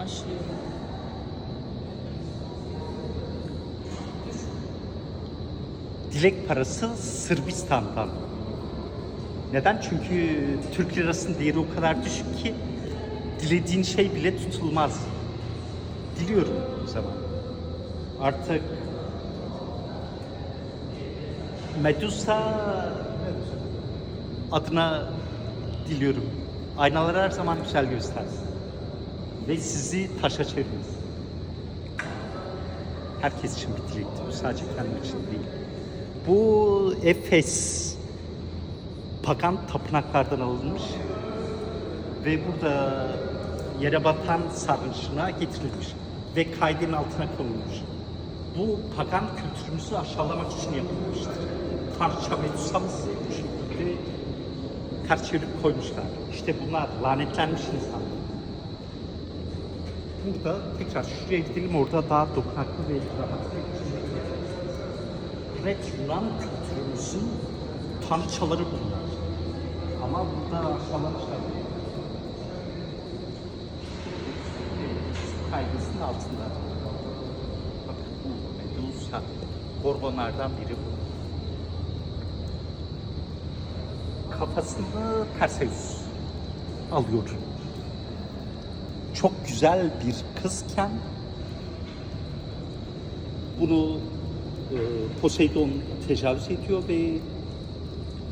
Başlıyorum. Dilek parası Sırbistan'dan. Neden? Çünkü Türk lirasının değeri o kadar düşük ki dilediğin şey bile tutulmaz. Diliyorum o zaman. Artık Medusa adına diliyorum. Aynaları her zaman güzel göstersin. Ve sizi taşa çevirmesin. Herkes için bir dilekti. Bu sadece kendim için değil. Bu Efes pagan tapınaklardan alınmış ve burada yere batan sarnıcına getirilmiş ve kaydın altına konulmuş. Bu pagan kültürümüzü aşağılamak için yapılmıştır. Tanrıça Medusa'mız bu şekilde koymuşlar. İşte bunlar lanetlenmiş insanlar. Burada tekrar şuraya gidelim orada daha dokunaklı ve rahat Red Yunan kültürümüzün tanrıçaları bunlar. Ama burada aşağılamışlar. Kaygısının altında. Bakın bu Medusa. Gorgonlardan biri bu. Kafasını Perseus alıyor. Çok güzel bir kızken bunu e, Poseidon tecavüz ediyor ve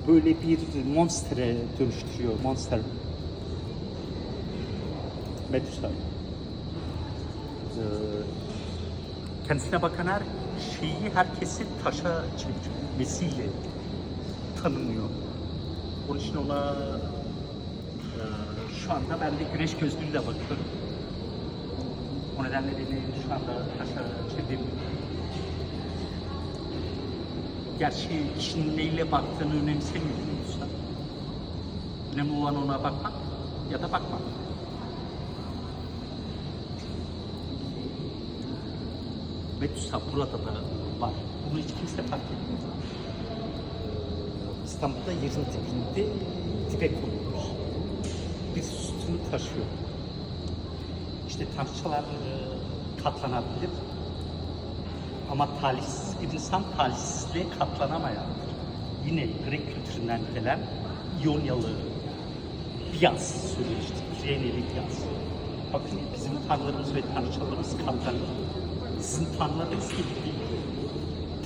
böyle bir monstere dönüştürüyor. Monster. Medusa. Ee, kendisine bakan her şeyi herkesi taşa çeviriyor. Vesile tanımlıyor. Onun için ona şu anda ben de güneş gözlüğüyle bakıyorum. O nedenle beni şu anda taşa çevirmiyor. Gerçi kişinin neyle baktığını önemsemiyor Medusa. Önemli olan ona bakmak ya da bakmak. Medusa burada da var. Bunu hiç kimse fark etmiyor. İstanbul'da yerin dibinde dibe konulmuş. Bir sütunu taşıyor. İşte tanrıçalar e, katlanabilir. Ama talihsiz bir insan talihsizliğe katlanamayandır. Yine Grek kültüründen gelen İonyalı Bias söylemiştik. Reneli Bias. Bakın bizim tanrılarımız ve tanrıçalarımız katlanıyor. Sizin tanrılarınız gibi değil.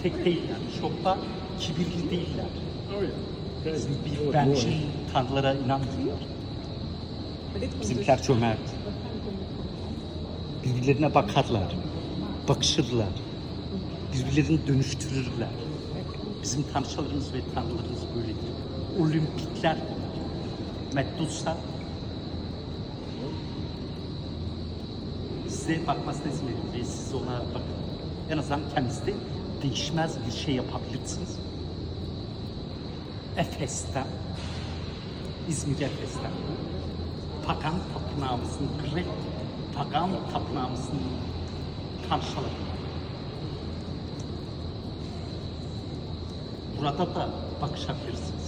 Tek değiller. Çok da kibirli değiller. Bizim bir bencil tanrılara inanmıyorlar. Bizimkiler cömert. Birbirlerine bakarlar. Bakışırlar. Birbirlerini dönüştürürler. Bizim tanrıçalarımız ve tanrılarımız böyledir. Olimpikler. Medusa size bakmasına izin verin ve siz ona bakın. En azından kendinizde değişmez bir şey yapabilirsiniz. Efes'ten, İzmir Efes'ten, Pagan tapınağımızın, Grek Pagan tapınağımızın tanrıçaları. Burada da bakışabilirsiniz.